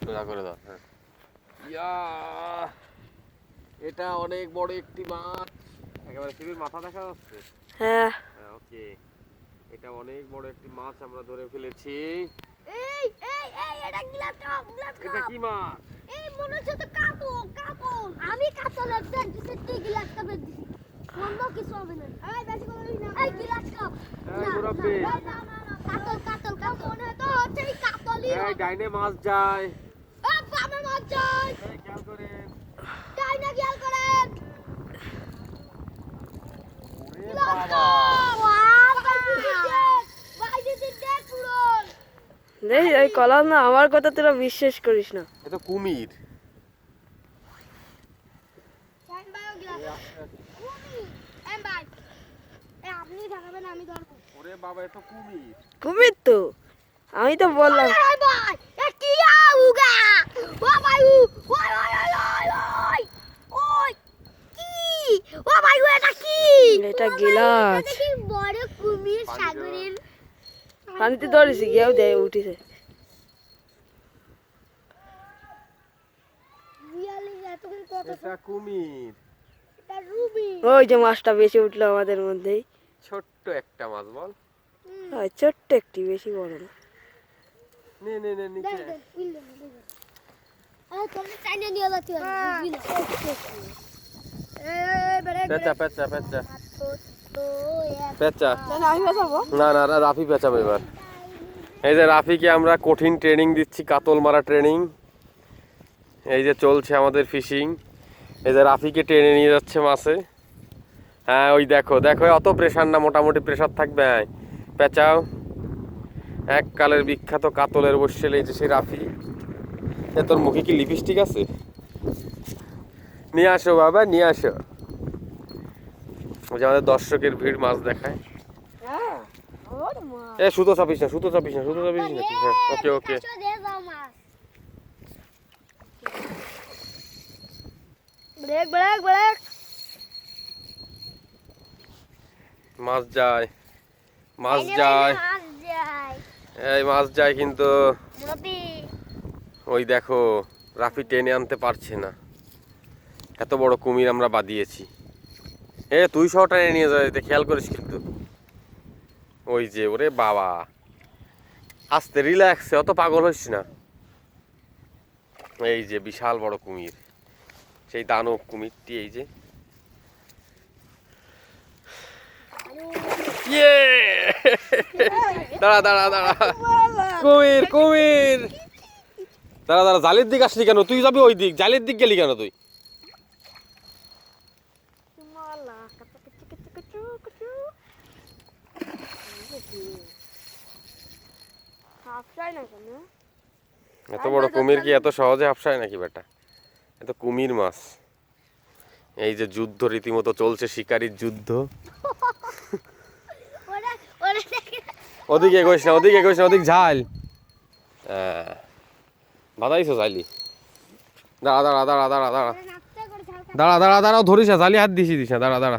সোজা করে দাও হ্যাঁ ইয়া এটা অনেক বড় একটি মাছ একেবারে শিবির মাথা দেখা যাচ্ছে হ্যাঁ হ্যাঁ ওকে এটা অনেক বড় একটি মাছ আমরা ধরে ফেলেছি এই এই এই এটা গ্লাস কাপ গ্লাস এটা কি মাছ এই মনে হচ্ছে তো কাপড় কাপড় আমি ব্যাগ দিছি তুই গ্লাস কাপের দিছি অন্য কিছু হবে না এই বেশি করে না এই গ্লাস কাপ এই মুরব্বি। না না না না কাতল কাতল কাতল মনে তো হচ্ছে কাতলই এই ডাইনে মাছ যায় দেখ পুরো কলাম না আমার কথা তোরা বিশ্বাস করিস না। এ তো কুমির। টাইম বায়ো গ্লাস। কুমি এম ভাই এ আপনি দেখাবেন আমি ধরবো। ওরে বাবা এ তো কুমির। কুমির তো? আমি তো বললাম। এটা গিলাস। বড় কুমির সাগরের পানিতে ধরেছি গিয়েও দেয় উঠিছে। কুমির। ওই যে মাছটা বেশি উঠল আমাদের মধ্যেই। ছোট্ট একটা মাছ বল। আর ছোট্ট একটি বেশি বড় না। নে নে নে নিচে। বড় পেঁচা পেঁচা পেঁচা। পেঁচা। না না রাফি পেঁচাবে এবার। এই যে রাফিকে আমরা কঠিন ট্রেনিং দিচ্ছি কাতল মারা ট্রেনিং এই যে চলছে আমাদের ফিশিং এই যে রাফিকে টেনে নিয়ে যাচ্ছে মাছে। হ্যাঁ ওই দেখো দেখো অত প্রেশার না মোটামুটি প্রেশার থাকবে হ্যাঁ। পেঁচাও। এক কালের বিখ্যাত কাতলের বসছিল এই যে সেই রাফি। এ তোর মুখে কি লিপস্টিক আছে? নিয়ে আসো বাবা নিয়ে আসো। যে আমাদের দর্শকের ভিড় মাছ দেখায়। হ্যাঁ এ সুতো চাপিস না সুতো চাপিস না সুতো চাপিস নাকি হ্যাঁ okay okay. Break break break. মাছ যায় মাছ যায়। এই মাছ যায় কিন্তু ওই দেখো রাফি টেনে আনতে পারছে না। এত বড় কুমির আমরা বাদিয়েছি এ, তুই সহ টেনে নিয়ে এতে খেয়াল করিস কিন্তু। ওই যে, ওরে বাবা। আস্তে রিল্যাক্সে অত পাগল হইস না। এই যে, বিশাল বড় কুমির। সেই দানব কুমিরটি, এই যে। ইয়ে! দাঁড়া দাঁড়া দাঁড়া। কুমির কুমির। দাঁড়া দাঁড়া, জালের দিক আসলি কেন? তুই যাবি ওই দিক, জালের দিক গেলি কেন তুই? হাফটাই না কেন? এত বড় কুমির কি এত সহজে হাফসায় নাকি বেটা? এত কুমির মাছ। এই যে যুদ্ধ রীতিমতো চলছে শিকারির যুদ্ধ। ওদিকে এগোইস না ওদিকে এগোইস না ওদিক ঝাল। হ্যাঁ। বাদাইছো জালি দাঁড়া দাঁড়া দাঁড়া দাঁড়া দাঁড়া। দাঁড়া দাঁড়া দাঁড়া ধরিস জালি হাত দিছি দিস না দাঁড়া দাঁড়া।